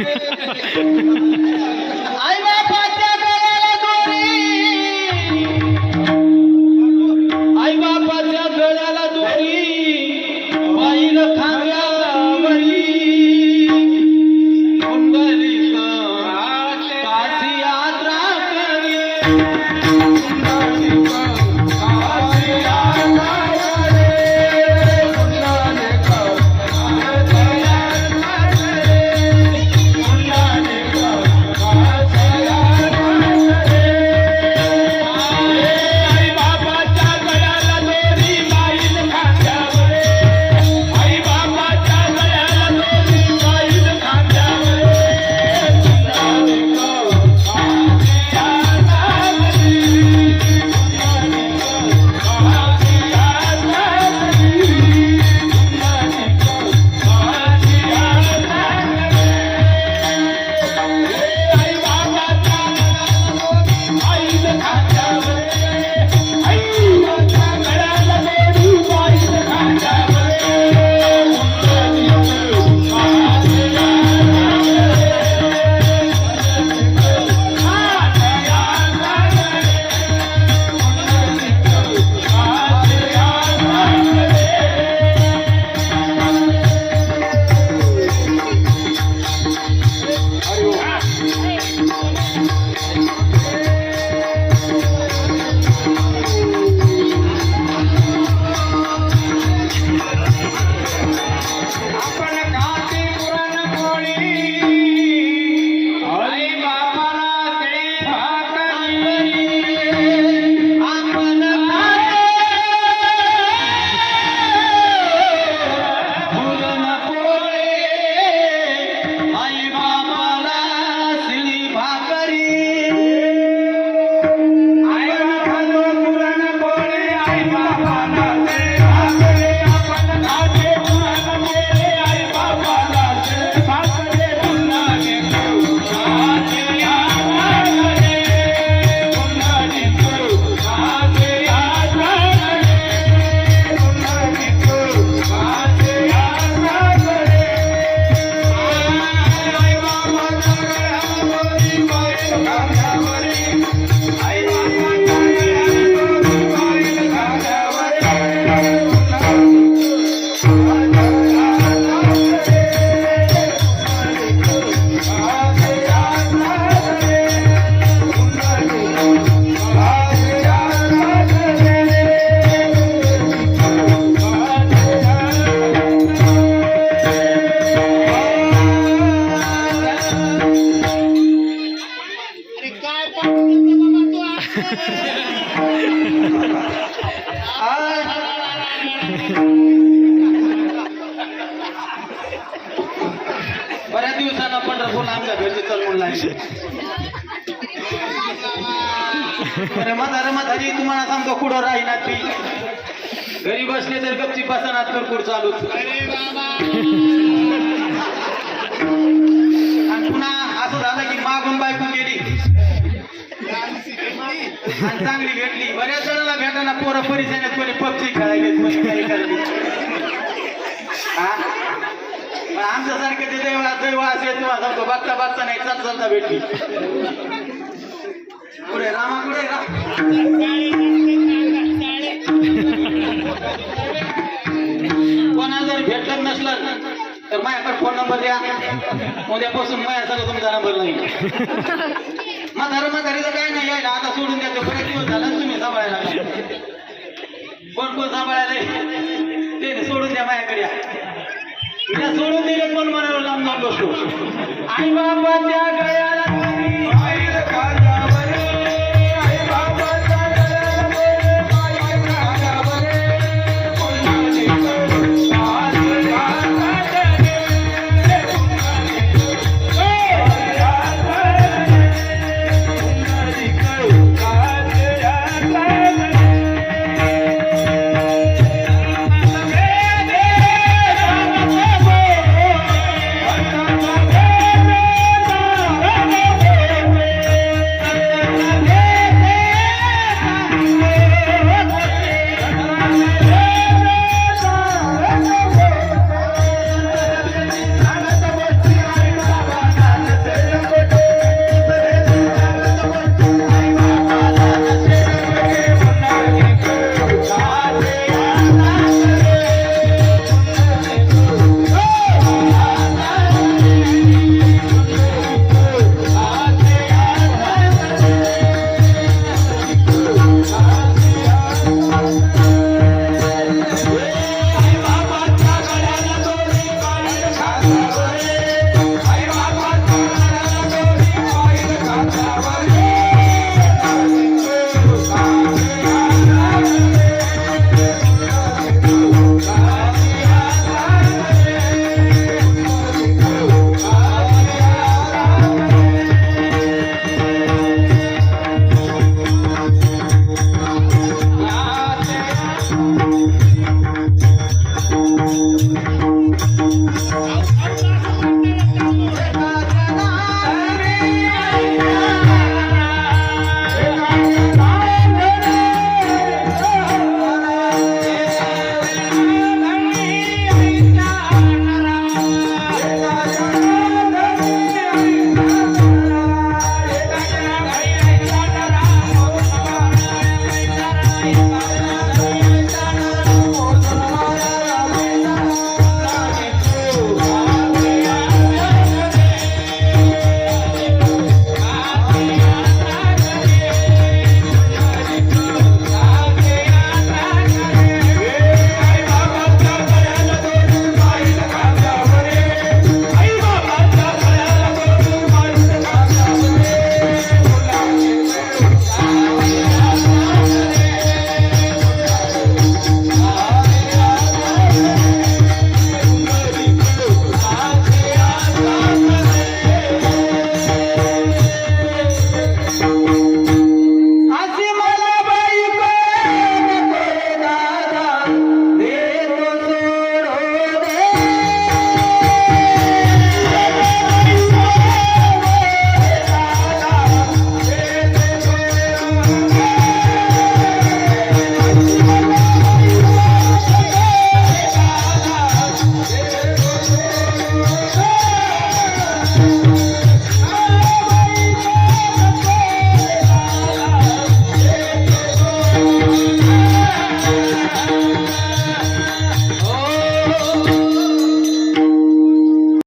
Yeah. बऱ्याच दिवसांना पंढरपूर आमच्या घरचे चलवून लागले. अरे म्हातारा म्हातारी तुम्हाला सांगतो कुठं राहीना ती. घरी बसले तर गपची बसनात करकूड चालू. अरे आणि पुन्हा असं झालं की मागून बायकून गेली. आणि चांगली भेटली. बऱ्याच जणांना भेटायला पोरं परिसरात कोणी पबजी खेळायले कोणी काही करायले. आमच्यासारखे ते दैवा दैवा असे तुम्हाला सांगतो बघता बघता नाही चाल चालता भेटली. पुढे रामा पुढे रा कोणाला जर भेटलं नसलं तर माझ्याकडे फोन नंबर द्या. उद्यापासून माझ्या सगळं तुमचा नंबर नाही. हा धर्म तरीचं काय नाही यायला. आता सोडून द्यायचं बरेच दिवस झाला तुम्ही सांभाळायला कोण कोण सांभाळायला ते सोडून द्या माझ्याकडे सोडून दिले कोण म्हणाला लांब लांब बसतो आई बाबाच्या गळ्याला